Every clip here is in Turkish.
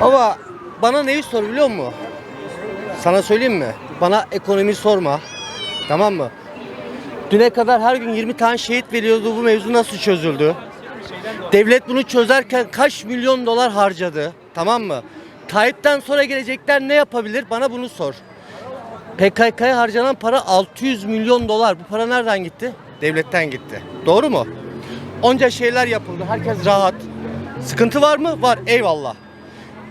Ama bana neyi sor biliyor musun? Sana söyleyeyim mi? Bana ekonomi sorma. Tamam mı? Düne kadar her gün 20 tane şehit veriyordu. Bu mevzu nasıl çözüldü? Devlet bunu çözerken kaç milyon dolar harcadı? Tamam mı? Tayyip'ten sonra gelecekler ne yapabilir? Bana bunu sor. PKK'ya harcanan para 600 milyon dolar. Bu para nereden gitti? Devletten gitti. Doğru mu? Onca şeyler yapıldı. Herkes rahat. Sıkıntı var mı? Var. Eyvallah.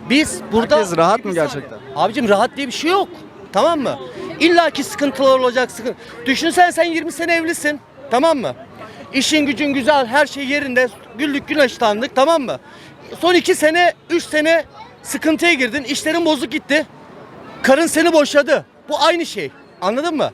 Biz burada... Herkes rahat mı gerçekten? Abicim rahat diye bir şey yok. Tamam mı? İlla ki sıkıntılar olacak. Sıkıntı. Düşünsen sen 20 sene evlisin. Tamam mı? İşin gücün güzel, her şey yerinde. Güllük güneştanlık tamam mı? Son 2 sene, 3 sene sıkıntıya girdin. İşlerin bozuk gitti. Karın seni boşadı. Bu aynı şey. Anladın mı?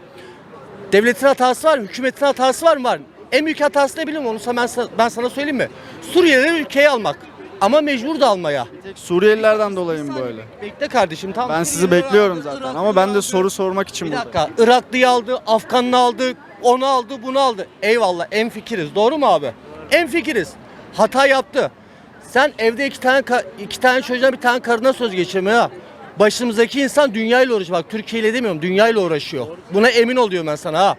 Devletin hatası var? Hükümetin hatası var mı? Var. En büyük hatası ne biliyor musun? Onu ben, ben sana söyleyeyim mi? Suriyelileri ülkeye almak. Ama mecbur da almaya. Suriyelilerden dolayı mı böyle? Bekle kardeşim tamam. Ben sizi bekliyorum zaten ama ben de soru sormak için Bir buradayım. dakika. Iraklıyı aldı, Afganlı aldı, onu aldı, bunu aldı. Eyvallah en fikiriz. Doğru mu abi? En fikiriz. Hata yaptı. Sen evde iki tane ka- iki tane çocuğa bir tane karına söz geçirmiyor ha. Başımızdaki insan dünyayla uğraşıyor. Bak Türkiye ile demiyorum dünyayla uğraşıyor. Buna emin oluyorum ben sana ha.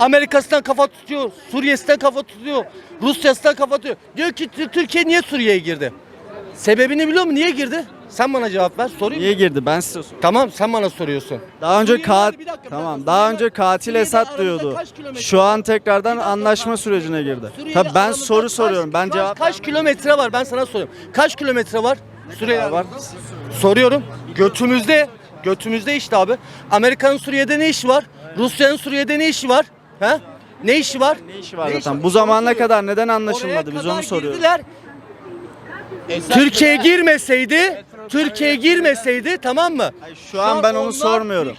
Amerika'sından kafa tutuyor, Suriye'sinden kafa tutuyor, Rusya'sından kafa tutuyor. Diyor ki "Tü- Türkiye niye Suriye'ye girdi? Sebebini biliyor musun? Niye girdi? Sen bana cevap ver. Sorayım. Niye girdi? Ben size soruyorum. Tamam sen bana soruyorsun. Daha önce Suriyeliler- kat dakika, tamam. Daha önce katil Suriyeliler Esad aramızda diyordu. kaç kilometre Şu an tekrardan anlaşma sürecine girdi. Suriye'de Tabii ben aramızda soru kaç- soruyorum. Ben kaç- cevap Kaç kilometre var ben sana soruyorum. Kaç kilometre var? Suriye var? Soruyorum. Götümüzde. Götümüzde işte abi. Amerika'nın Suriye'de ne işi var? Rusya'nın Suriye'de ne işi var? He? Ne işi var? Ne işi var zaten? Bu zamana kadar neden anlaşılmadı? Biz onu soruyoruz. Girdiler. Türkiye girmeseydi, Türkiye girmeseydi tamam mı? Şu an ben onu sormuyorum.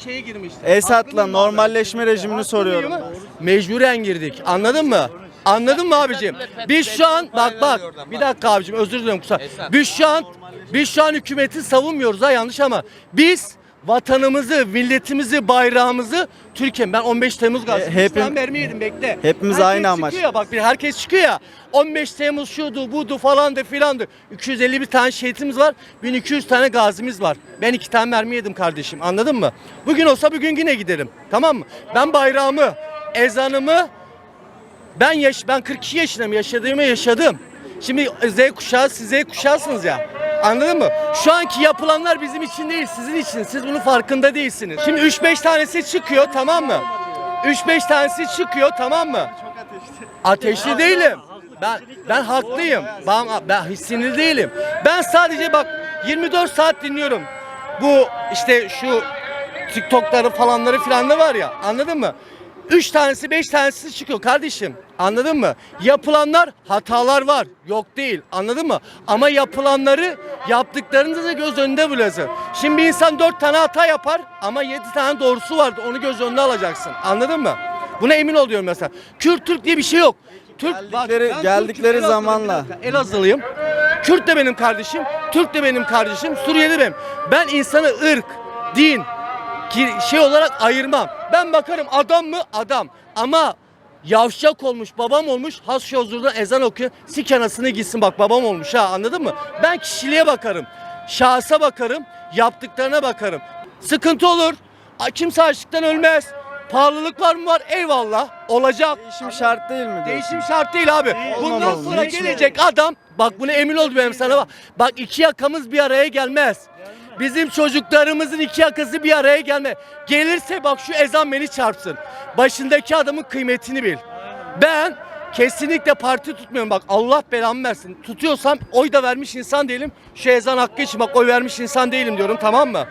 Esad'la normalleşme rejimini soruyorum. Mecburen girdik. Anladın mı? Anladın mı abicim? Biz şu an bak bak bir dakika abicim özür dilerim kusura. Biz şu an biz şu an hükümeti savunmuyoruz ha yanlış ama biz vatanımızı, milletimizi, bayrağımızı Türkiye ben 15 Temmuz gazetesi hepim- mermi yedim bekle. hepimiz Herkes aynı amaç. çıkıyor ya, bak bir herkes çıkıyor ya. 15 Temmuz şudu budu falandı filandı. 251 tane şehitimiz var. 1200 tane gazimiz var. Ben iki tane mermi yedim kardeşim. Anladın mı? Bugün olsa bugün yine giderim. Tamam mı? Ben bayrağımı, ezanımı ben yaş ben 42 yaşındayım. Yaşadığımı yaşadım. Şimdi Z kuşağı siz Z kuşağısınız ya. Anladın mı? Şu anki yapılanlar bizim için değil, sizin için. Siz bunun farkında değilsiniz. Şimdi 3-5 tanesi çıkıyor tamam mı? 3-5 tanesi çıkıyor tamam mı? Ateşli değilim. Ben ben haklıyım. Ben ben sinirli değilim. Ben sadece bak 24 saat dinliyorum. Bu işte şu TikTok'ları falanları filan da var ya. Anladın mı? 3 tanesi 5 tanesi çıkıyor kardeşim. Anladın mı? Yapılanlar hatalar var. Yok değil. Anladın mı? Ama yapılanları yaptıklarını da göz önünde buluyorsun. Şimdi bir insan 4 tane hata yapar ama 7 tane doğrusu vardı. Onu göz önünde alacaksın. Anladın mı? Buna emin oluyorum mesela. Kürt Türk diye bir şey yok. Türk Geldikleri- ben geldikleri Elazığlıyım, zamanla. Elazığlıyım. Kürt de benim kardeşim, Türk de benim kardeşim, Suriyeli benim. Ben insanı ırk, din, şey olarak ayırmam. Ben bakarım adam mı? Adam. Ama yavşak olmuş, babam olmuş, has huzurda ezan okuyor. Sik anasını gitsin bak babam olmuş ha anladın mı? Ben kişiliğe bakarım. Şahsa bakarım, yaptıklarına bakarım. Sıkıntı olur. Kimse açlıktan ölmez. Pahalılık var mı var? Eyvallah. Olacak. Değişim şart değil mi? diyorsun? Değişim şart değil abi. Bundan Olmamalı. sonra gelecek adam bak buna emin ol benim sana bak. Bak iki yakamız bir araya gelmez. Bizim çocuklarımızın iki yakası bir araya gelme. Gelirse bak şu ezan beni çarpsın. Başındaki adamın kıymetini bil. Ben kesinlikle parti tutmuyorum bak Allah belamı versin. Tutuyorsam oy da vermiş insan değilim. Şu ezan hakkı için bak oy vermiş insan değilim diyorum tamam mı?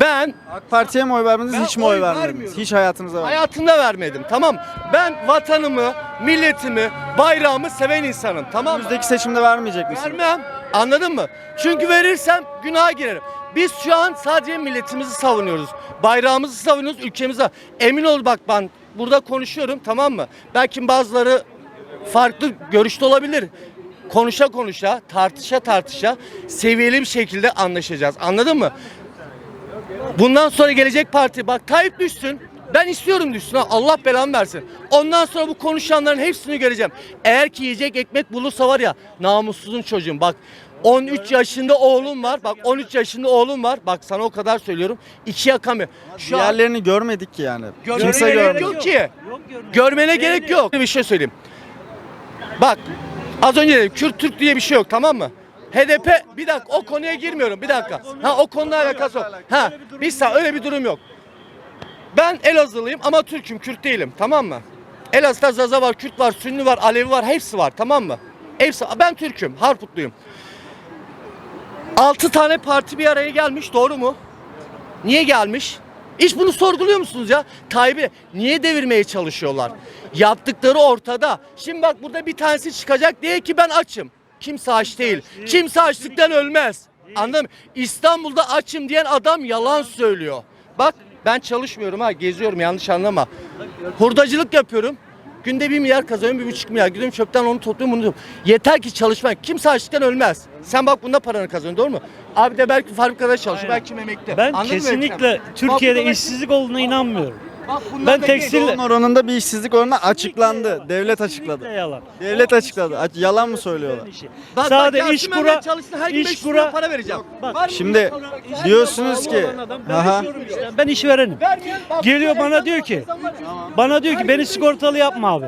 Ben AK Parti'ye mi oy vermediniz? Ben hiç mi oy oy vermediniz? vermiyorum. Hiç hayatınızda vermediniz. Hayatımda vermedim tamam. Ben vatanımı, milletimi, bayrağımı seven insanım tamam mı? Önümüzdeki seçimde vermeyecek misiniz? Vermem. Anladın mı? Çünkü verirsem günaha girerim. Biz şu an sadece milletimizi savunuyoruz. Bayrağımızı savunuyoruz, ülkemize. Emin ol bak ben burada konuşuyorum tamam mı? Belki bazıları farklı görüşte olabilir. Konuşa konuşa, tartışa tartışa seviyeli bir şekilde anlaşacağız. Anladın mı? Bundan sonra gelecek parti bak Tayyip düşsün. Ben istiyorum düşsün. Allah belamı versin. Ondan sonra bu konuşanların hepsini göreceğim. Eğer ki yiyecek ekmek bulursa var ya namussuzun çocuğum bak 13 yaşında oğlum var. Bak 13 yaşında oğlum var. Bak sana o kadar söylüyorum. İki yakamıyor. Şu an Diğerlerini görmedik ki yani. görmene Kimse gerek görmedi. yok ki. Görmene gerek yok. Bir şey söyleyeyim. Bak az önce dedim Kürt Türk diye bir şey yok tamam mı? HDP bir dakika o konuya girmiyorum bir dakika. Ha o konuyla alakası yok. Ha bir saniye öyle bir durum yok. Ben Elazığlıyım ama Türk'üm Kürt değilim tamam mı? Elazığ'da Zaza var, Kürt var, Sünni var, Alevi var hepsi var tamam mı? Hepsi ben Türk'üm, Harputluyum. 6 tane parti bir araya gelmiş doğru mu? Niye gelmiş? Hiç bunu sorguluyor musunuz ya? Tayyip'i niye devirmeye çalışıyorlar? Yaptıkları ortada. Şimdi bak burada bir tanesi çıkacak diye ki ben açım. Kimse aç değil. Kimse açlıktan ölmez. Anladın mı? İstanbul'da açım diyen adam yalan söylüyor. Bak ben çalışmıyorum ha geziyorum yanlış anlama. Hurdacılık yapıyorum. Günde bir milyar kazanıyorum, bir buçuk milyar. Gidiyorum çöpten onu topluyorum, bunu topluyorum. Yeter ki çalışmak. Kimse açlıktan ölmez. Sen bak bunda paranı kazanıyorsun doğru mu? Abi de belki fabrikada çalışıyor, belki memekte. Ben Anladın mı kesinlikle? Türkiye'de işsizlik olduğuna inanmıyorum. Ben tekstil-. Son oranında bir işsizlik oranı açıklandı. Devlet açıkladı. Kesinlikle yalan. Devlet açıkladı. Aç- Yalan mı söylüyorlar? İşi. Bak, Sade bak, iş kura, iş 500 kura, para vereceğim. Bak? Şimdi diyorsunuz ki ben aha, işte, ben işverenim. Geliyor bana diyor ki, bana diyor ki beni sigortalı yapma abi.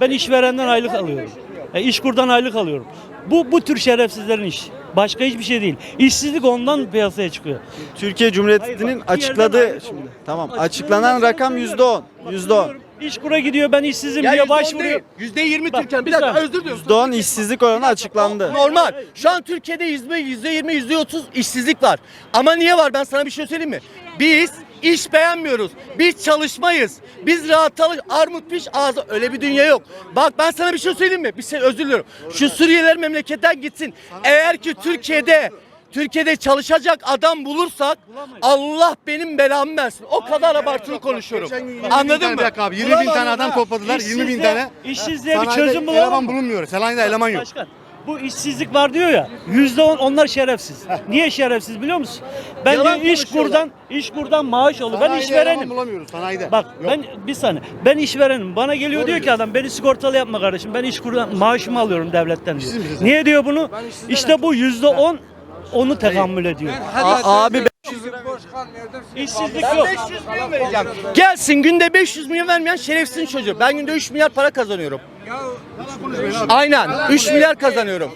Ben işverenden aylık alıyorum. E, işkurdan aylık alıyorum. Bu bu tür şerefsizlerin işi. Başka hiçbir şey değil. İşsizlik ondan piyasaya çıkıyor. Türkiye Cumhuriyeti'nin Hayır bak, bir yerden açıkladığı ayrı şimdi tamam açıklanan rakam yüzde on. Yüzde on. İşkura gidiyor ben işsizim Ya diye başvuruyor. Yüzde yirmi Bak, Türkiye'nin. Bir bir dakika saniye. özür diliyorum. Yüzde on işsizlik oranı açıklandı. Normal. Şu an Türkiye'de yüzde yüzde yirmi, yüzde otuz işsizlik var. Ama niye var? Ben sana bir şey söyleyeyim mi? Biz iş beğenmiyoruz. Biz çalışmayız. Biz rahat çalış. Armut piş ağzı. Öyle bir dünya yok. Bak ben sana bir şey söyleyeyim mi? Bir şey özür diliyorum. Şu Suriyeliler memleketten gitsin. Eğer ki Türkiye'de Türkiye'de çalışacak adam bulursak Allah benim belamı versin. O kadar abartılı konuşuyorum. Anladın mı? Bir dakika abi 20 bin tane adam ha. topladılar 20 bin İşsizliğe- tane. işsizliğe bir Sanayide çözüm bulalım Eleman mı? bulunmuyor. Sanayide eleman yok. Başkan bu işsizlik var diyor ya yüzde on onlar şerefsiz. Niye şerefsiz biliyor musun? Ben Yalan diyor iş kurdan iş kurdan maaş alıyor. Ben Sanayide eleman işverenim. bulamıyoruz sanayide. Bak Yok. ben bir saniye. Ben işverenim. Bana geliyor diyor ki adam beni sigortalı yapma kardeşim. Ben iş kurdan maaşımı alıyorum devletten diyor. Niye diyor bunu? İşte bu yüzde on onu tekamül ediyor. A- abi İşsizlik yok. 500 milyon vereceğim. Gelsin günde 500 milyon vermeyen şerefsizin çocuğu. Ben günde 3 milyar para kazanıyorum. Aynen 3 milyar kazanıyorum.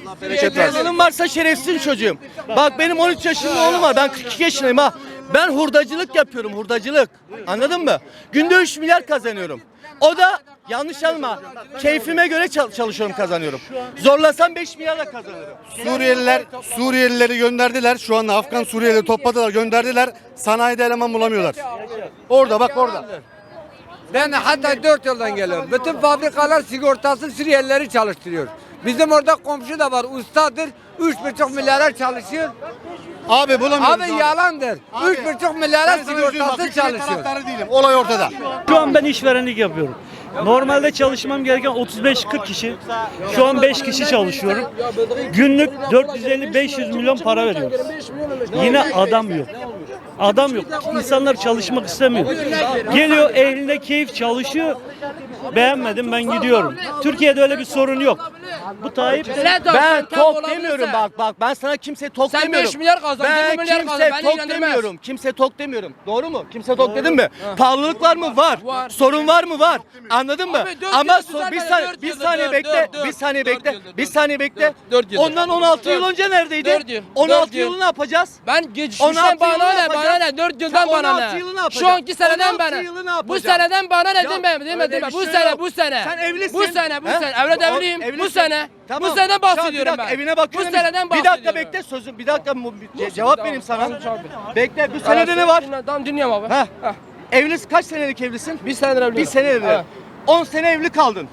Kazanım varsa şerefsizin çocuğum. Bak benim 13 yaşında oğlum var. Ben 42 yaşındayım ha. Ben hurdacılık yapıyorum hurdacılık. Anladın mı? Günde 3 milyar kazanıyorum. O da yanlış anlama. Keyfime göre çal- çalışıyorum kazanıyorum. Zorlasam 5 milyar da kazanırım. Suriyeliler Suriyelileri gönderdiler. Şu anda Afgan Suriyelileri topladılar, gönderdiler. Sanayide eleman bulamıyorlar. Orada bak orada. Ben hatta 4 yıldan geliyorum. Bütün fabrikalar sigortası Suriyelileri çalıştırıyor. Bizim orada komşu da var ustadır. 3,5 milyara çalışıyor. Abi bulamıyoruz. Abi yalandır. Abi, 3,5 milyara Ben sana üzülüyorum, bak, sigortası hükümet çalışıyor. taraftarı değilim. Olay ortada. Şu an ben işverenlik yapıyorum. Normalde çalışmam gereken 35-40 kişi. Şu an 5 kişi çalışıyorum. Günlük 450-500 milyon para veriyoruz. Yine adam yok. Adam yok. İnsanlar çalışmak istemiyor. Geliyor eline keyif çalışıyor. Beğenmedim ben gidiyorum. Türkiye'de öyle bir sorun yok. Bu Tayyip Ben tok demiyorum bak bak ben sana kimse tok Sen demiyorum. beş milyar kazan, Ben yirmi milyar kimse kazan, beni tok ilgilendirmez. demiyorum. Kimse tok demiyorum. Doğru mu? Kimse tok dedim mi? Pahalılık var mı? Var. Var. Sorun var mı? Var. Anladın mı? Abi dört Ama yıldır so- bir düzelmedi, saniye dört bir yıldır, saniye dört, bekle. dört, Bir saniye dört bekle. yıldır, Bir dört, saniye bekle. dört, dört yıldır. Ondan 16 yıl Dört. önce neredeydi? Dört yıl, 16 dört yıl. yılı ne yapacağız? Ben 16 geçmişten bana yılı ne yapacağız. bana ne 4 yıldan Sen bana 16 ne. yılı ne? Şu anki seneden 16 bana. yılı ne Bu seneden bana ne Ya? Değil mi? öyle mi? bir Bu şey sene yok. bu sene. Sen evlisin. Bu sene bu He? sene. Evlat O- evliyim. Bu evlisin. Sene. Tamam. Bu seneden bir bahsediyorum dakika, ben. Evine bakıyorum. Bu seneden Bir bahsediyorum. dakika bekle sözüm. Bir dakika bu- bir cevap vereyim sana. Bekle. Bu senede ne var? Tamam dinliyorum abi. Heh. Evlisin kaç senelik evlisin? Bir senedir evliyim. Bir sene evli. Ha. 10 sene evli kaldın.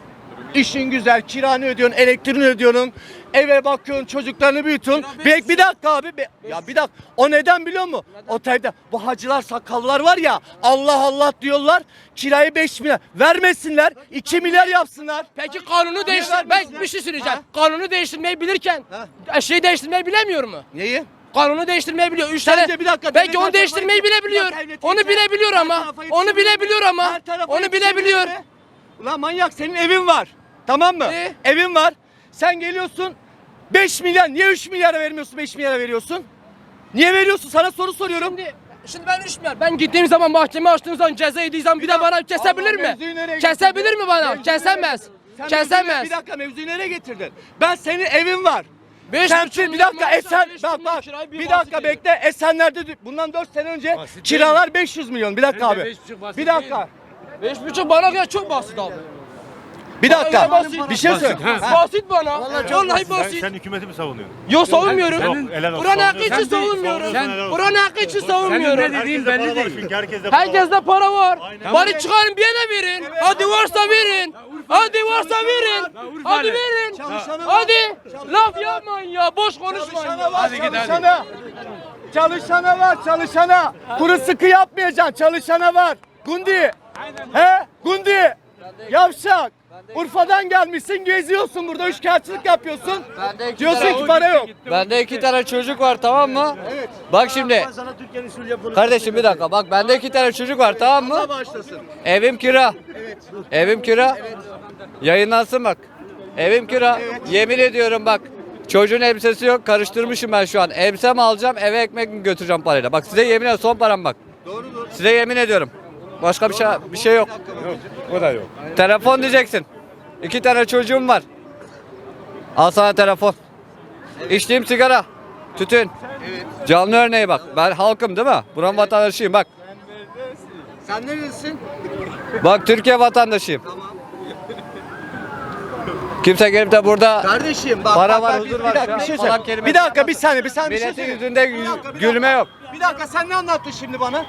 İşin güzel, kiranı ödüyorsun, elektriğini ödüyorsun, eve bakıyorsun, çocuklarını büyütüyorsun. Bir, bir dakika abi. be- ya bir dakika. O neden biliyor musun? O tabii bu hacılar, sakallılar var ya Allah Allah diyorlar. Kirayı 5 milyar vermesinler. 2 milyar yapsınlar. Peki kanunu değiştir. Ben bir şey söyleyeceğim. Ha? Kanunu değiştirmeyi bilirken Ha. şeyi değiştirmeyi bilemiyor mu? Neyi? Kanunu değiştirmeyi biliyor. Üç tane. bir dakika, Belki devlet onu değiştirmeyi bilebiliyor. Ya devlet Onu mi? Her ama. tarafa Onu bilebiliyor mi? ama. Her tarafa Onu bilebiliyor. mi? Ulan manyak senin evin var. Tamam mı? Ne? Evin var. Sen geliyorsun 5 milyar niye 3 milyara vermiyorsun 5 milyara veriyorsun? Niye veriyorsun? Sana soru soruyorum. Şimdi, şimdi ben 3 milyar. Ben gittiğim zaman mahkeme açtığım zaman ceza yediğim zaman bir de bana kesebilir Allah mi? Kesebilir mi bana? Mevzuyu- Kesemez. Sen Kesemez. Bir dakika mevzuyu nereye getirdin? Ben senin evin var. Beş Semtin bir dakika Esen bak bak bir bir dakika basit bekle Esenler'de bundan 4 sene önce kiralar 500 milyon bir dakika abi. Bir dakika. Beş buçuk bana göre çok basit abi. Bir dakika. Basit. Bir şey söyle. Basit bana. Vallahi basit. Sen hükümeti mi savunuyorsun? Yok savunmuyorum. Yok, helal olsun. Buranın hakkı için savunmuyorum. Buranın hakkı için savunmuyorum. Var çünkü herkeste para var. Herkeste para var. Bari çıkarın bir yere verin. Hadi varsa verin. Hadi varsa verin. Hadi verin. Hadi. Laf yapmayın ya. Boş konuşmayın. Çalışana var, çalışana. Çalışana var, çalışana. Kuru sıkı yapmayacaksın, çalışana var. Gundi. He? Gundi. Yavşak. Urfa'dan gelmişsin, geziyorsun burada, üçkağıtçılık yapıyorsun. Diyorsun ki para yok. Bende iki tane çocuk var tamam mı? Bak şimdi. Kardeşim bir dakika bak bende iki tane çocuk var tamam mı? Başlasın. Evim kira. Evim kira. Yayınlansın bak. Evim kira. Yemin ediyorum bak. Çocuğun elbisesi yok. Karıştırmışım ben şu an. Elbise mi alacağım, eve ekmek mi götüreceğim parayla? Bak size yemin ediyorum son param bak. Size yemin ediyorum. Başka bir şey bir şey yok. O da yok. Telefon diyeceksin. İki tane çocuğum var. Al sana telefon. İçtiğim sigara. Tütün. Canlı örneği bak. Ben halkım değil mi? Buranın vatandaşıyım bak. Sen neredesin? Bak Türkiye vatandaşıyım. Kimse gelip de burada Kardeşim bak Para bak, var, bak, huzur bir, var. bir dakika bir şey söyle. Bir dakika bir saniye bir saniye bir şey milletin söyle. yüzünde Bir gü- dakika, bir gülme dakika. yok. Bir dakika sen ne anlattın şimdi bana?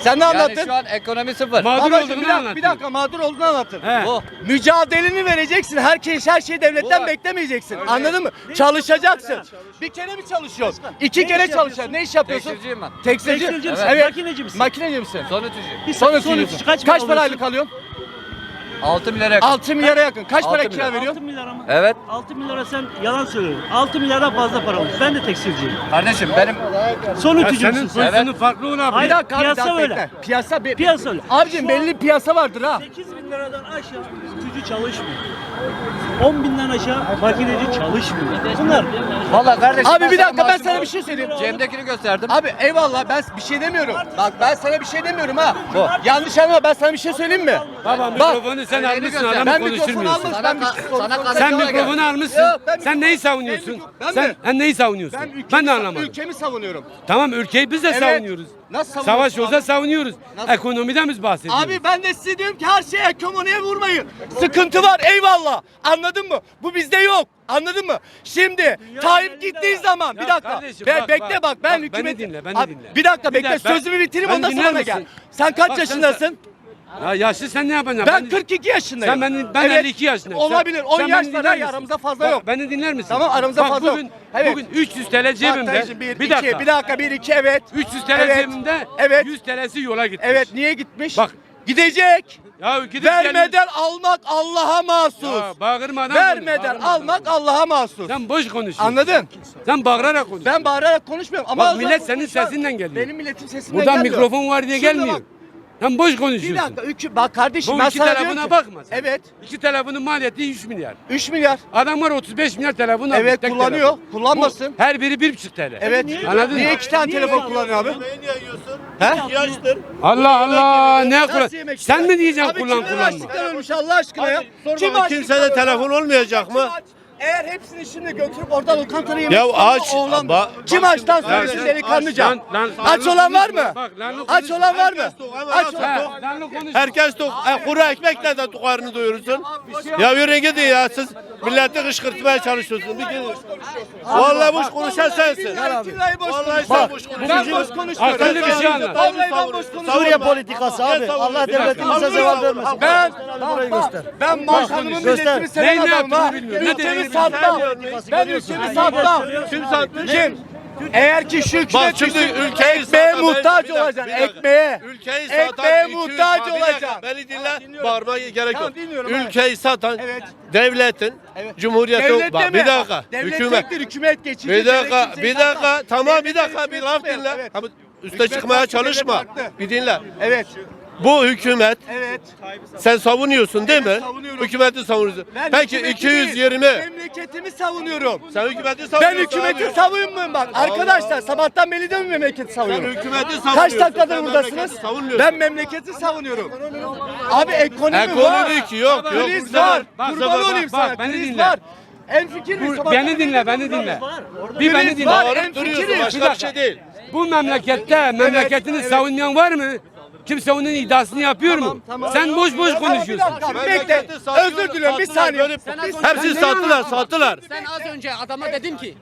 Sen ne Yani anlattın? şu an ekonomi sıfır. Babacığım, bir dakika, bir dakika mağdur olduğunu anlatın. Bu. Mücadeleni vereceksin. Herkes her şeyi devletten Bu. beklemeyeceksin. Anladın mı? Çalışacaksın. Bir kere mi çalışıyorsun? İki kere çalışacaksın. Ne iş yapıyorsun? Tekstilciyim ben. Tekstilci. Tekstilci misin? Evet. Makineci misin? Makineci misin? Son ütücü. Bir Son son ötücüsün. ütücü kaç, Kaç para para alıyorsun? aylık alıyorsun? 6 milyara yakın. 6 milyara yakın. Kaç Altı para milyar. kira veriyorsun? 6 milyar ama. Evet. 6 milyara sen yalan söylüyorsun. 6 milyardan fazla para alıyorsun. Ben de tekstilciyim. Kardeşim benim Son ütücü müsün sen? Evet. farklı. Hayır, dakika abi, bir piyasa dakika öyle. bekle. Piyasa, be, Piyasa öyle. Abicim Şu belli an- piyasa vardır ha. 8 bin liradan aşağı ütücü çalışmıyor. 10 binden aşağı makineci çalışmıyor. Bunlar Valla kardeşim Abi bir dakika ben maaşımı- sana bir şey söyleyeyim. Cem'dekini gösterdim. Abi eyvallah ben bir şey demiyorum. Bak ben sana bir şey demiyorum ha. Yanlış anlama ben sana bir şey söyleyeyim mi? Baba Bak, mikrofonu sen elini almışsın göster. adamı ben mikrofonu konuşturmuyorsun. almış Sana ben bir sana karşı- Sen mikrofonu almışsın. Ben sen neyi savunuyorsun? Ben sen, mi? sen neyi savunuyorsun? Ben, Ben, ülkemi, de anlamadım. Ülkemi savunuyorum. Tamam ülkeyi biz de Evet. savunuyoruz. Nasıl savunuyorsun Savaş olsa abi? savunuyoruz. Nasıl? Ekonomiden biz bahsediyoruz. Abi ben de size diyorum ki her şeye ekonomiye vurmayın. Sıkıntı var eyvallah. Anladın mı? Bu bizde yok. Anladın mı? Şimdi Tayyip gittiği zaman bir Ya dakika. kardeşim, Be- bak, bekle bak, bak ben bak, hükümet beni dinle, beni Abi, dinle. Bir dakika Bir bekle dakika, sözümü bitireyim ben ondan sonra dinler gel. misin? Sen kaç Bak, sen- yaşındasın? Ya yaşlı sen ne yapacaksın? Ben 42 yaşındayım. Sen ben, ben 52 yaşındayım. Sen- Olabilir. 10 sen yaş var dinler ha, misin? aramızda fazla Bak, yok. Beni dinler misin? Tamam, aramızda Bak, fazla yok. bugün, Evet. Bugün 300 TL cebimde. dayıcım, bir, iki, dakika. bir dakika, bir, iki, evet. 300 TL Evet. cebimde. Evet. 100 TL'si yola gitmiş. Evet, niye gitmiş? Bak. Gidecek. Ya gidip Vermeden almak Allah'a mahsus. Ya bağırmadan Vermeden konuş, bağırmadan almak Allah'a mahsus. Sen boş konuşuyorsun. Anladın? Sen bağırarak konuş. Ben bağırarak konuşmuyorum ama Bak, millet senin sesinden geliyor. Benim milletim sesinden Buradan gelmiyor. mikrofon var diye Şimdi gelmiyor. bak, Sen boş Bir konuşuyorsun. dakika, iki, bak kardeşim Bu ben iki sana telefona diyorum ki- bakma sen. Evet, İki telefonun maliyeti 3 milyar. 3 milyar. Adamlar 35 milyar telefon almış. Evet, tek kullanıyor. telefon. Kullanmasın. Bu her biri 1,5 TL. Evet. Anladın Niye mı? iki tane Niye telefon kullanıyor abi? He? Allah Allah ne kullan? Yemek Sen mi diyeceksin Abi kullan kim kullanma? açlıktan ölmüş Allah aşkına ya? Aç? kimsede telefon olmayacak mı? Aç? Eğer hepsini şimdi götürüp orada lokantaya yemek Ya aç. oğlan- Ba- Kim bak açtan şimdi- söylesin Lan- delikanlıca? Lan- lan- Aç olan var mı? Bak, lan- Aç olan var mı? Aç aç. olan. Lan. Herkes tok. E, kuru ekmekle de karnını doyurursun. Ya yürü gidin ya siz milleti kışkırtmaya çalışıyorsunuz. Bir gidin. Vallahi boş konuşan sensin. Billahi boş Vallahi sen boş konuşuyorsun. Ben boş konuşmuyorum. Akıllı bir şey anlat. Vallahi ben boş konuşuyorum. Suriye politikası abi. Allah devletimize zeval vermesin. Ben burayı göster. Ben başkanımın milletimi seven Neyi ne adamım ha. yaptığını bilmiyorum. Ne Ülkemi dediğini satmam. Ben ülkemi satmam. Kim sattı? Kim? Eğer ki şu Bak şimdi ülkeyi ekmeğe satan- muhtaç Bir dakika, olacaksın. bir dakika. Ekmeğe. Ülkeyi satan Ekmeğe 200 muhtaç Bak, bir dakika, olacaksın. Beni dinle. dinliyorum. Bağırmaya gerek Tamam, yok. dinliyorum, evet. Ülkeyi satan Evet. devletin, cumhuriyetin Devlet bak, deme. bir dakika. Devlet Hükümet. tektir, hükümet geçici. Bir devlet dakika, kimseyi bir satmaz. dakika. Tamam bir Devlet dakika hükümet bir laf dinle. evet. Ama Üste Hükümet çıkmaya çalışma. farklı. Bir dinle. Evet. Bu hükümet Evet. sen savunuyorsun değil mi? savunuyorum. Hükümeti savunuyorsun. Ben Peki hükümeti 220. değil, Memleketimi savunuyorum. Sen hükümeti Ben savunuyorsun. hükümeti abi. savunmuyorum bak. Arkadaşlar sabahtan beri de mi memleketi Sen savunuyorum? hükümeti savunuyorsun. Kaç dakikadır Sen buradasınız? memleketi savunmuyorsun. Ben memleketi savunuyorum. Abi ekonomi, var. Ekonomik yok yok. Kriz var. bu Kurban sefer- olayım bak, sana. beni Kriz dinle. var. En fikir mi? Sabahtan Beni dinle, beni dinle. Bir beni dinle. Bağırıp en duruyorsun fikiriz. başka bir şey değil. Bu memlekette memleketini savunmayan var mı? Kimse onun iddiasını yapıyor mu? Sen boş boş konuşuyorsun. Bekle. Özür diliyorum bir saniye. Hepsini sattılar sattılar. Sen az önce adama dedin ki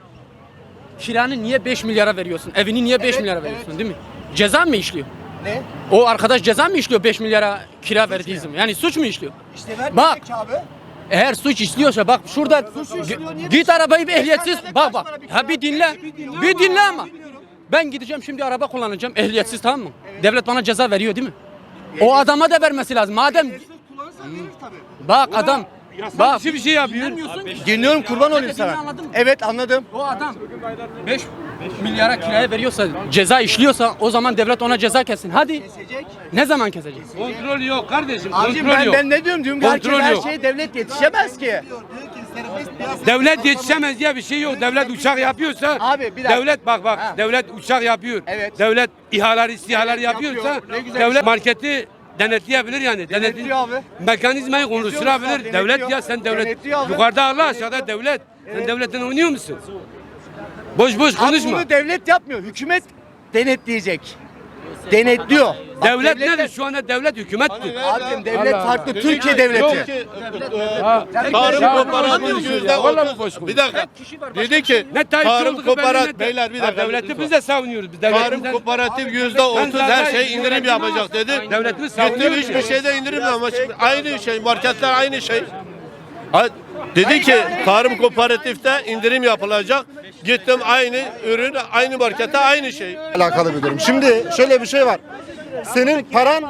kiranı niye 5 milyara veriyorsun? Evini niye 5 milyara veriyorsun değil mi? Ceza mı işliyor? Ne? O arkadaş ceza mı işliyor 5 milyara kira verdiği zaman? Yani suç mu işliyor? İşte Bak. abi. Eğer suç işliyorsa bak şurada G- git arabayı bir ehliyetsiz bak bak. Ha bir dinle. Bir dinle ama. Ben gideceğim şimdi araba kullanacağım ehliyetsiz tamam mı? Devlet bana ceza veriyor değil mi? O adama da vermesi lazım. Madem bak adam bak Bir şey yapıyor. ki. Dinliyorum kurban olayım sana. anladın mı? Evet anladım. O adam 5 milyara kiraya veriyorsa, ceza işliyorsa o zaman devlet ona ceza kessin. Hadi. Ne zaman kesecek? Kontrol yok kardeşim. Abicim Kontrol ben, yok. ben ne diyorum diyorum ki herkes Kontrol her yok. şeye devlet yetişemez ki. Devlet yetişemez diye bir şey yok. Devlet uçak yapıyorsa Abi, bir dakika. devlet bak bak Ha. devlet uçak yapıyor. Evet. Devlet İHA'lar istihalar Evet, yapıyorsa yapıyor. Ne güzel devlet marketi denetleyebilir yani. Denetliyor abi. Mekanizmayı oluşturabilir. musun? Devlet ya sen devlet Denetliyor abi. yukarıda Allah aşağıda devlet. Sen devletten oynuyor musun? Boş boş Abi konuşma. bunu devlet yapmıyor. Hükümet denetleyecek. Denetliyor. Bak, Devlet devlet- nedir? Şu anda devlet hükümettir. Abicim devlet Allah farklı. Allah. Türkiye Yok devleti. ki, Ha. Tarım konuşuyor yüzde otuz-. Bir dakika. Dedi ki Ne Tayyip tarım kooperatif ne- beyler bir Ha, dakika. Devleti biz de savunuyoruz. Biz Tarım devletimizden- kooperatif yüzde otuz zaten her şey indirim devletimi- yapacak dedi. Devletimi Gittim savunuyorum hiçbir ya. şeyde indirim şimdi aynı şey marketler aynı şey. Ha, Dedi ki tarım kooperatifte indirim yapılacak. Gittim aynı ürün aynı markete aynı şey. alakalı bir durum. Şimdi şöyle bir şey var. Senin paran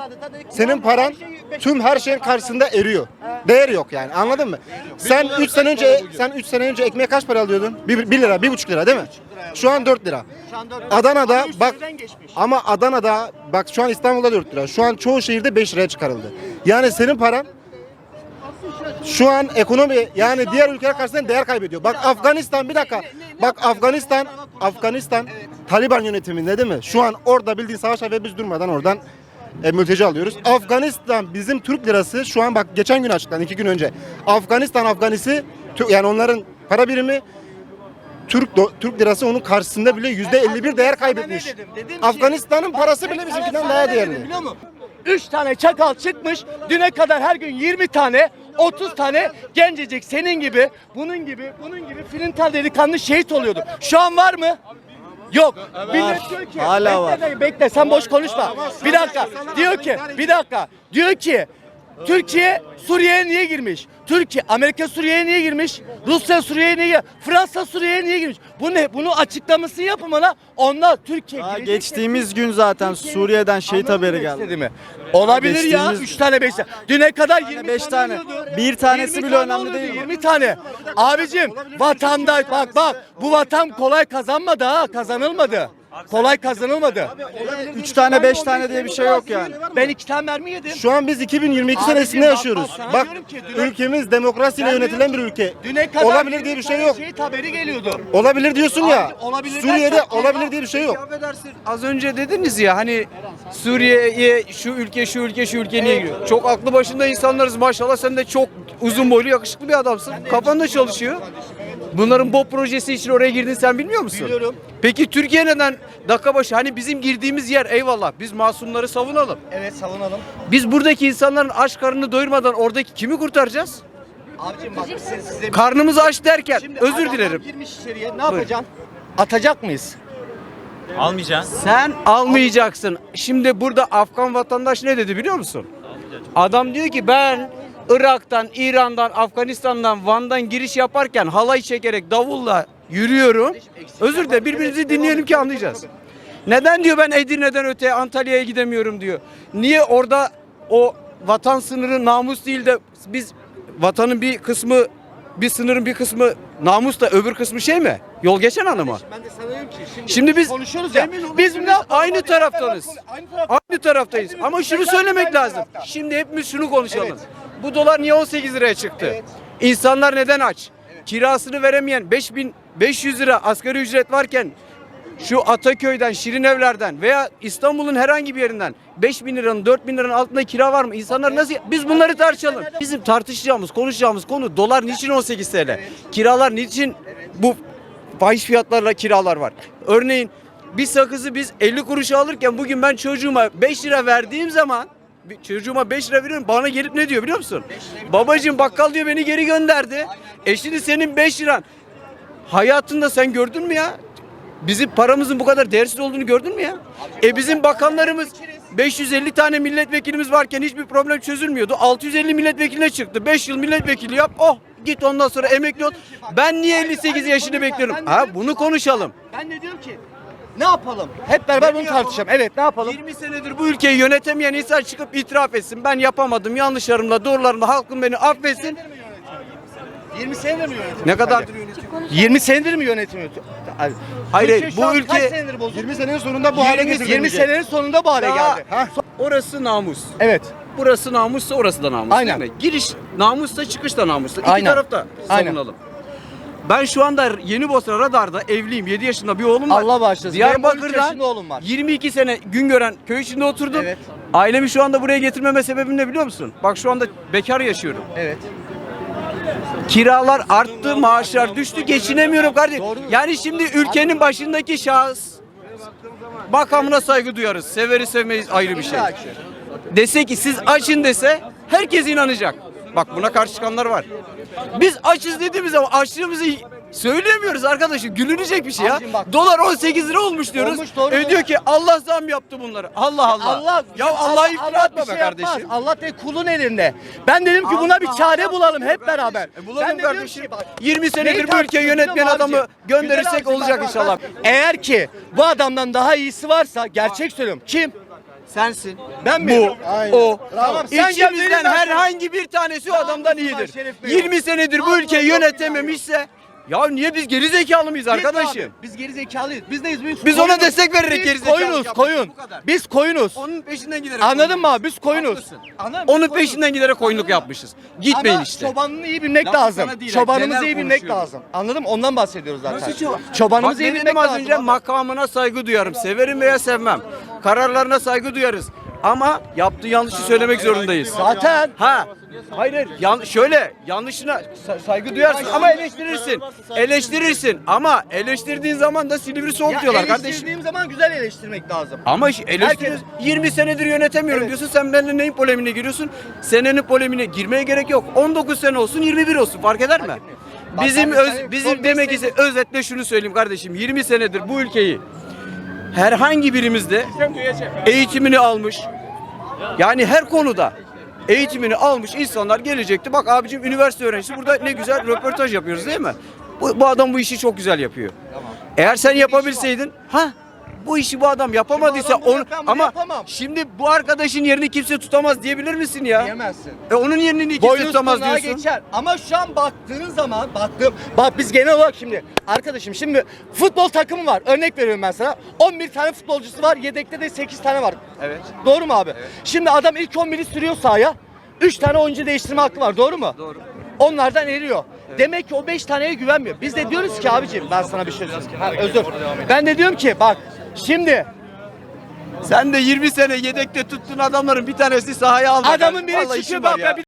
senin paran tüm her şeyin karşısında eriyor. Değer yok yani. Anladın mı? Sen 3 sene önce sen 3 sene önce ekmeğe kaç para alıyordun? 1 lira, 1,5 lira değil mi? Şu an 4 lira. Adana'da bak ama Adana'da bak şu an İstanbul'da 4 lira. Şu an çoğu şehirde 5 liraya çıkarıldı. Yani senin paran şu an ekonomi yani diğer ülkeler karşısında değer kaybediyor. Bak Afganistan bir dakika. Bak Afganistan Afganistan Taliban yönetiminde değil mi? Şu an orada bildiğin savaş ve biz durmadan oradan e, mülteci alıyoruz. Afganistan bizim Türk lirası şu an bak geçen gün açıklandı iki gün önce. Afganistan Afganisi yani onların para birimi Türk do- Türk lirası onun karşısında bile yüzde 51 değer kaybetmiş. Afganistan'ın parası bile bizimkinden daha değerli. Biliyor musun? 3 tane çakal çıkmış. Düne kadar her gün 20 tane 30 tane gencecik senin gibi, bunun gibi, bunun gibi filintal delikanlı şehit oluyordu. Şu an var mı? Yok. Millet diyor ki Hala bekle, var. Bekle sen boş konuşma. Bir dakika. Diyor ki bir dakika. Diyor ki Türkiye Suriye'ye niye girmiş? Türkiye Amerika Suriye'ye niye girmiş? Rusya Suriye'ye niye? Fransa Suriye'ye niye girmiş? Bu ne? Bunu açıklamasını yapın bana. Onlar Türkiye girecek geçtiğimiz gün zaten Suriye'den şehit Anladın haberi mı geldi. istediğimi? Olabilir ya. Geçtiğimiz- 3 tane 5 tane. Düne kadar 20 beş tane. oluyordu. Bir tanesi 20 bile tane önemli oluyordu, değil. 20 tane. Abicim vatandaş bak bak bu vatan kolay kazanmadı ha kazanılmadı. Kolay kazanılmadı. 3 tane 5 tane diye bir şey yok yani. Ben iki tane mermi yedim. Şu an biz 2022 Abicim senesinde yaşıyoruz. bak, sana Bak diyorum ki düne- ülkemiz demokrasiyle Ben yönetilen bir diyorum ülke. Düne kadar Olabilir diye 20 bir şey yok. Şehit haberi geliyordu. Olabilir diyorsun ya. Abi, olabilir Suriye'de dersen- olabilir diye bir şey yok. Affedersin az önce dediniz ya hani Suriye'ye şu ülke şu ülke şu ülke niye giriyor? Çok aklı başında insanlarız maşallah sen de çok uzun boylu yakışıklı bir adamsın. Kafan da çalışıyor. Bunların BOP projesi için oraya girdin sen bilmiyor musun? Biliyorum. Peki Türkiye neden dakika başı hani bizim girdiğimiz yer eyvallah biz masumları savunalım. Evet savunalım. Biz buradaki insanların aç karnını doyurmadan oradaki kimi kurtaracağız? Abicim bak siz, size Karnımız aç derken Şimdi özür adamlar dilerim. Girmiş içeriye ne yapacaksın? Atacak mıyız? Sen almayacaksın. Şimdi burada Afgan vatandaş ne dedi biliyor musun? Adam diyor ki ben Irak'tan, İran'dan, Afganistan'dan, Van'dan giriş yaparken halay çekerek davulla yürüyorum. Özür dilerim birbirimizi dinleyelim ki anlayacağız. Neden diyor ben Edirne'den öteye Antalya'ya gidemiyorum diyor. Niye orada o vatan sınırı namus değil de biz vatanın bir kısmı bir sınırın bir kısmı namus da öbür kısmı şey mi? Yol geçen anı mı? Ben de sana diyorum ki şimdi, Şimdi biz konuşuyoruz ya. Biz ne aynı taraftanız. Aynı taraf. Aynı taraftayız. Ama şunu söylemek lazım. Şimdi hepimiz şunu konuşalım. Bu dolar niye 18 liraya çıktı? İnsanlar neden aç? Kirasını veremeyen 5500 lira asgari ücret varken şu Ataköy'den, Şirinevler'den veya İstanbul'un herhangi bir yerinden 5000 liranın, 4000 liranın altında kira var mı? İnsanlar nasıl? Biz bunları tartışalım. Bizim tartışacağımız, konuşacağımız konu dolar niçin 18 TL? Kiralar niçin bu fahiş fiyatlarla kiralar var? Örneğin bir sakızı biz 50 kuruşa alırken bugün ben çocuğuma 5 lira verdiğim zaman çocuğuma 5 lira veriyorum bana gelip ne diyor biliyor musun? Babacığım bakkal diyor beni geri gönderdi. E şimdi senin 5 liran hayatında sen gördün mü ya? Bizim paramızın bu kadar değersiz olduğunu gördün mü ya? E bizim bakanlarımız 550 tane milletvekilimiz varken hiçbir problem çözülmüyordu. 650 milletvekiline çıktı. 5 yıl milletvekili yap. Oh git ondan sonra emekli ol. Ben niye 58 yaşını bekliyorum? Ha bunu konuşalım. Ben de diyorum ki ne yapalım? Hep beraber bunu tartışalım. Evet ne yapalım? 20 senedir bu ülkeyi yönetemeyen insan çıkıp itiraf etsin. Ben yapamadım. Yanlışlarımla, doğrularımla halkım beni affetsin. 20 senedir mi yönetiyor? Ne kadardır yönetiyor? 20 senedir mi yönetimiyor? Hayır, Türkiye hayır, şu bu an ülke- kaç senedir bozuldu? 20 senenin sonunda bu hale 20, getirdi. 20 senenin sonunda bu hale Daha- geldi. Orası namus. Evet. Burası namussa orası da namus Aynen. değil mi? Giriş namussa çıkış da namussa. İki Aynen. tarafta Aynen. savunalım. Ben şu anda Yeni Bosna Radar'da evliyim. 7 yaşında bir oğlum var. Allah bağışlasın. Benim 13 Diyarbakır'dan yaşında oğlum var. 22 sene gün gören köy içinde oturdum. Evet. Ailemi şu anda buraya getirmeme sebebim ne biliyor musun? Bak şu anda bekar yaşıyorum. Evet. Kiralar arttı, maaşlar düştü, geçinemiyorum kardeşim. Doğru. Yani şimdi ülkenin başındaki şahıs makamına saygı duyarız. Severiz sevmeyiz ayrı bir şey. Dese ki siz açın dese herkes inanacak. Bak buna karşı çıkanlar var. Biz açız dediğimiz zaman açlığımızı söyleyemiyoruz arkadaşım. Gülünecek bir şey ya. Abicim bak. Dolar 18 lira olmuş diyoruz. Olmuş, doğru. E diyor ki Allah zam yaptı bunları. Allah Allah. Allah ya Allah'a iftira atma bir be şey kardeşim. yapmaz. Allah tek kulun elinde. Ben dedim ki buna bir Allah çare Allah. bulalım hep beraber. E bulalım Ben kardeşim. ki bak, 20 neyi senedir bu ülkeyi yönetmeyen adamı abicim? gönderirsek abicim, olacak bak, inşallah. bak. Eğer ki bu adamdan daha iyisi varsa gerçek söylüyorum. Kim? Sensin. Ben mi? Bu, o. Tamam, sen İçimizden herhangi bir tanesi o adamdan iyidir. Şeref Bey. 20 senedir bu ülkeyi yönetememişse ya niye biz geri zekalı mıyız arkadaşım? Biz geri zekalıyız. Biz neyiz? Biz, Biz ona destek vererek geri zekalı koyunuz, koyun. Biz koyunuz. Onun peşinden giderek. Anladın mı abi? Biz koyunuz. Onun peşinden giderek koyunluk yapmışız. Gitmeyin Ama işte. çobanını iyi bilmek lazım. Çobanımızı iyi bilmek lazım. Anladın mı? Ondan bahsediyoruz zaten. Nasıl çoban? Çobanımızı Bak iyi bilmek dedim az lazım. önce makamına saygı duyarım. Severim veya sevmem. Kararlarına saygı duyarız. Ama yaptığı yanlışı söylemek zorundayız. Zaten Ha. Hayır hayır. Yan, şöyle yanlışına sa- saygı duyarsın ama eleştirirsin. Eleştirirsin ama eleştirdiğin zaman da silivri soğuk diyorlar kardeşim. eleştirdiğim zaman güzel eleştirmek lazım. Ama şi- eleştiriyorsun. 20 senedir yönetemiyorum diyorsun. Sen benimle neyin polemiğine giriyorsun? Senenin polemiğine girmeye gerek yok. 19 sene olsun, 21 olsun fark eder mi? Bak Bizim ben öz, bizim beş demek senedir- ise özetle şunu söyleyeyim kardeşim. 20 senedir bu ülkeyi herhangi birimizde eğitimini almış. Yani her konuda eğitimini almış insanlar gelecekti. Bak abicim üniversite öğrencisi burada ne güzel röportaj yapıyoruz değil mi? Bu, bu adam bu işi çok güzel yapıyor. Eğer sen yapabilseydin ha bu işi bu adam yapamadıysa bunu onu bunu ama yapamam. şimdi bu arkadaşın yerini kimse tutamaz diyebilir misin ya? Diyemezsin. E onun yerini niye kimse Boynuz tutamaz diyorsun? geçer. Ama şu an baktığın zaman baktım. Bak biz genel olarak şimdi arkadaşım şimdi futbol takımı var. Örnek veriyorum ben sana. 11 tane futbolcusu var. Yedekte de 8 tane var. Evet. Doğru mu abi? Şimdi adam ilk 11'i sürüyor sahaya. 3 tane oyuncu değiştirme hakkı var. Doğru mu? Doğru. Onlardan eriyor. Demek ki o 5 taneye güvenmiyor. Biz de diyoruz ki abicim ben sana bir şey söyleyeyim. Ha, özür. Ben de diyorum ki bak şimdi Sen de 20 sene yedekte tuttuğun adamların bir tanesi sahaya aldı. adamın biri Vallahi çıkıyor işim var bak ya. bir